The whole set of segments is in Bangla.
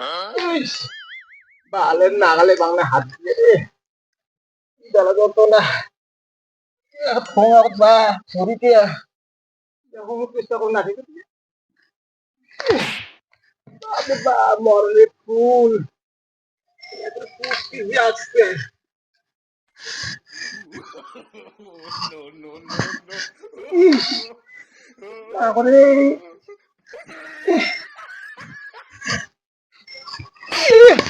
কি বালের নাগালে বাংলা হাত দিয়ে রে জ্বালা যন্ত্রণা। ফোন বা শরীরে যখন চেষ্টা করুন না ঠিক আছে? মরলে ফুল। আসছে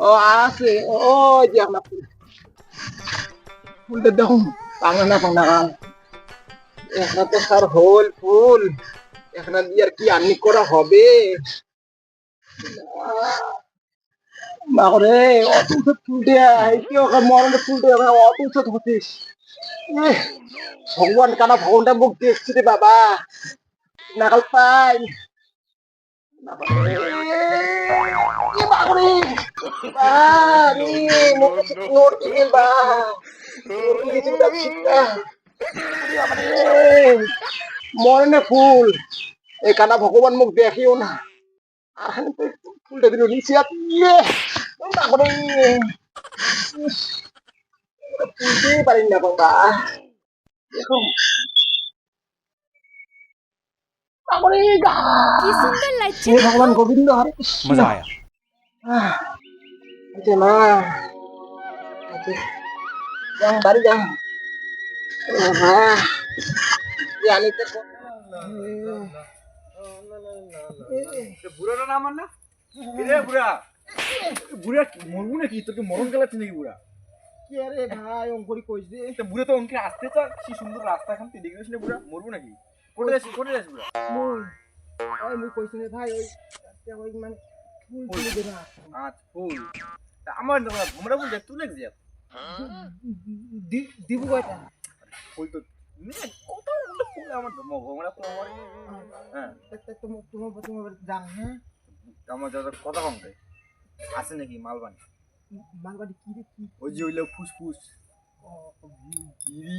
ও আছে ও যে আপনার ফুল ফুলটা দেখুন পাঙ্গা না পাঙ্গা এখানে তো স্যার হোল ফুল এখানে দিয়ে আর কি আর্নি করা হবে মাগরে অত উচ্চত ফুল দেয়া কি ওকে মরণে ফুল দেয়া অত উচ্চত হতিস ভগবান কানা ভগবানটা মুখ দেখছি রে বাবা নাগাল পাই মরণে ফুল। এই কানা ভগবান মুখ দেখিও না। ফুলটা দিল নিচে আর ইয়ে তারপরে ফুলতেই পারি না বাবা। দেখো তারপরে গা কি গোবিন্দ মা তো নাম বুড়া নাকি? তোকে মরণ গেলাচ্ছে নাকি বুড়া? কি আরে ভাই অঙ্করি কইস দে বুড়ে তো অঙ্কে আসতে চাক কি সুন্দর রাস্তা খান তুই দেখে বুড়া। মরবো নাকি? কোটে যাচ্ছিস কোটে মুই ওই মুই কইছ ভাই ওই ওই মানে ফুল আচ্ছা ফুল তা আমার ভোমরা ফুল দেখ তুই লেগে যা দিবু কয়টা ফুল তো নে, কত ফুল আমার ভোমরা ফুল আমার হ্যাঁ তোমার তোমার তোমার যাং হ্যাঁ আমার যত কথা কম আছে নাকি মালবানি মালবাড়ি কি রে কি ওই যে ওইলো ফুসফুস বিড়ি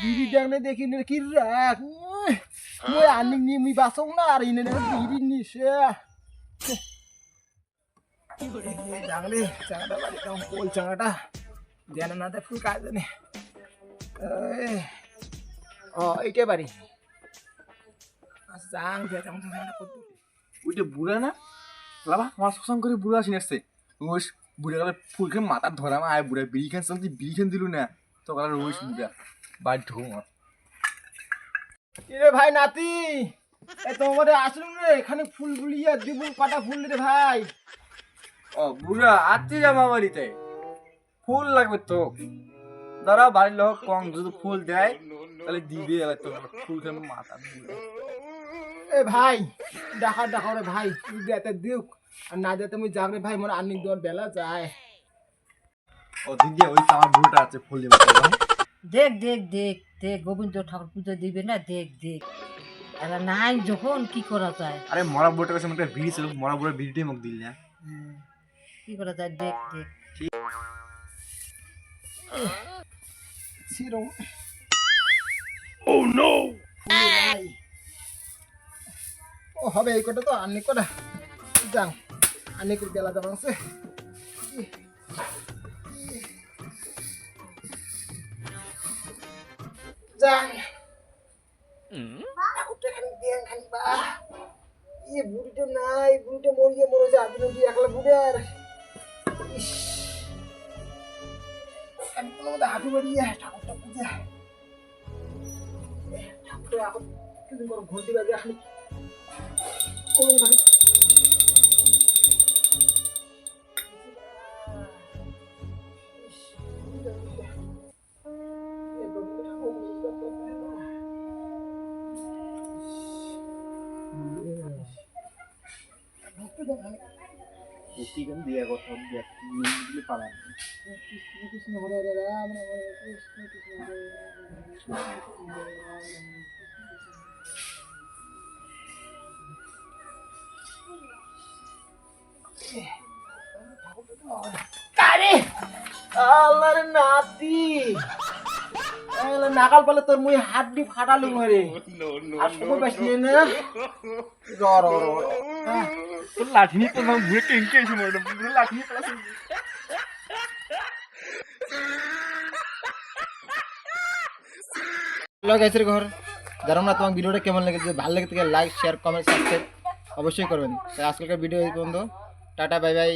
বিড়ি ডাকলে দেখি নে কি রাখ মই আনি নি মুই বাসং না আর ইনে নে বিড়ি নিছে ডাকলে চাঙ্গাটা বাড়ি কাম কোল চাঙ্গাটা দেন না কাজ ও এইটা বাড়ি চাং দে চাং চাং ওইটা বুড়া না বাবা আমার শোষণ করে বুড়া আসিন আসছে ওই বুড়া গেলে ফুল খেয়ে মাথা ধরা মা আয় বুড়া বিড়ি খান বিড়ি খান দিলু না তো গেলে রইস বুড়া বাড়ি ঢুকো আমার রে ভাই নাতি? এ তোমার আসুন রে এখানে ফুল বুলিয়া দিব কাটা ফুল রে ভাই। ও বুড়া আতে জামা বাড়িতে। ফুল লাগবে তো। দাঁড়া বাড়ির লোক কম যদি ফুল দেয় তাহলে দিবে এবার তো ফুল খেয়ে মাথা এ ভাই দেখা দেখা রে ভাই তুই দেতে দিও আর না দেতে মুই যাক রে ভাই মোর আনিক দেওয়ার বেলা যায়। ও দিদি ওই তো আমার বুড়োটা আছে ফুল দিবে। দেখ দেখ দেখ দেখ গোবিন্দ ঠাকুর পুজো দিবে না দেখ দেখ। এরা নাই যখন কি করা যায়? আরে মরা বুড়োটার কাছে একটা বিড়ি ছিল মরা বুড়ো বিড়িটাই মুখ দিল না। কি করা যায়? দেখ দেখ। ছিরম নাই ও হবে এই কটা তো আনি কটা। যাও আনি করে বেলা যাব আছে যাই ঠাকুরটা খানি দেন খানি বা ইয়ে বুড়িটা নাই বুড়িটা মরিয়ে মরে যায় আপনি উঠি একলা বুড়ে আর ইস আমি কোনো মতো হাঁটু বাড়িয়ে ঠাকুরটা পূজা ঠাকুরটা এখন কিছুদিন পর ঘন্টি বাজে এখন কোনো খানি দিয়ে কথা দিয়ে পালান কৃষ্ণ হরে হরে রাম রাম হরে কৃষ্ণ কৃষ্ণ হরে হরে কারে আল্লাহর নাতি আল্লাহ নাকাল পালে তোর মুই হাড্ডি ফাটালু মরে আর সময় পাইছি না। র র র র। তোর লাঠি নিয়ে তোর কেঙ্কে এসে মরে লাঠি নিয়ে পালাস ঘর যারা না তোমার ভিডিওটা কেমন লেগেছে ভালো লেগে থাকে লাইক শেয়ার কমেন্ট সাবস্ক্রাইব অবশ্যই করবেন তাই আজকালকার ভিডিও এই পর্যন্ত টাটা বাই বাই।